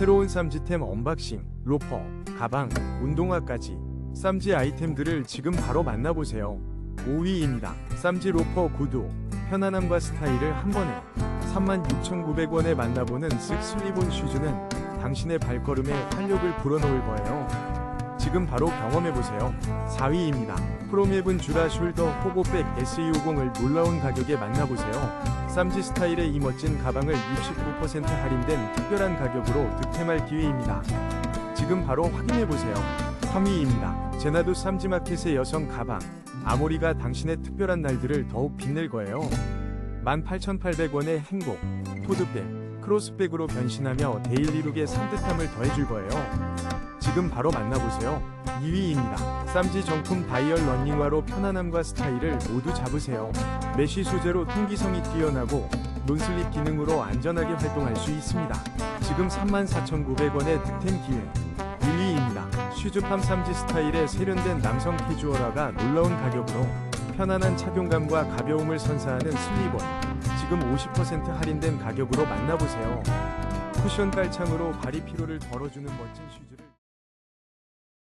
새로운 쌈지템 언박싱, 로퍼, 가방, 운동화까지 쌈지 아이템들을 지금 바로 만나보세요. 5위입니다. 쌈지 로퍼 구두, 편안함과 스타일을 한 번에 36,900원에 만나보는 쓱 슬리본 슈즈는 당신의 발걸음에 활력을 불어넣을 거예요. 지금 바로 경험해보세요. 4위입니다. 프롬앱은 주라 숄더 호보백 SE50을 놀라운 가격에 만나보세요. 쌈지 스타일의 이 멋진 가방을 69% 할인된 특별한 가격으로 득템할 기회입니다. 지금 바로 확인해보세요. 3위입니다. 제나도 쌈지마켓의 여성 가방. 아모리가 당신의 특별한 날들을 더욱 빛낼 거예요. 18,800원의 행복, 토드백, 크로스백으로 변신하며 데일리룩의 산뜻함을 더해줄 거예요. 지금 바로 만나보세요. 2위입니다. 쌈지 정품 다이얼 러닝화로 편안함과 스타일을 모두 잡으세요. 메쉬 소재로 통기성이 뛰어나고 논슬립 기능으로 안전하게 활동할 수 있습니다. 지금 34,900원의 득템 기회. 1위입니다. 슈즈팜 쌈지 스타일의 세련된 남성 캐주얼화가 놀라운 가격으로 편안한 착용감과 가벼움을 선사하는 슬리본. 지금 50% 할인된 가격으로 만나보세요. 쿠션 깔창으로 발이 피로를 덜어주는 멋진 슈즈를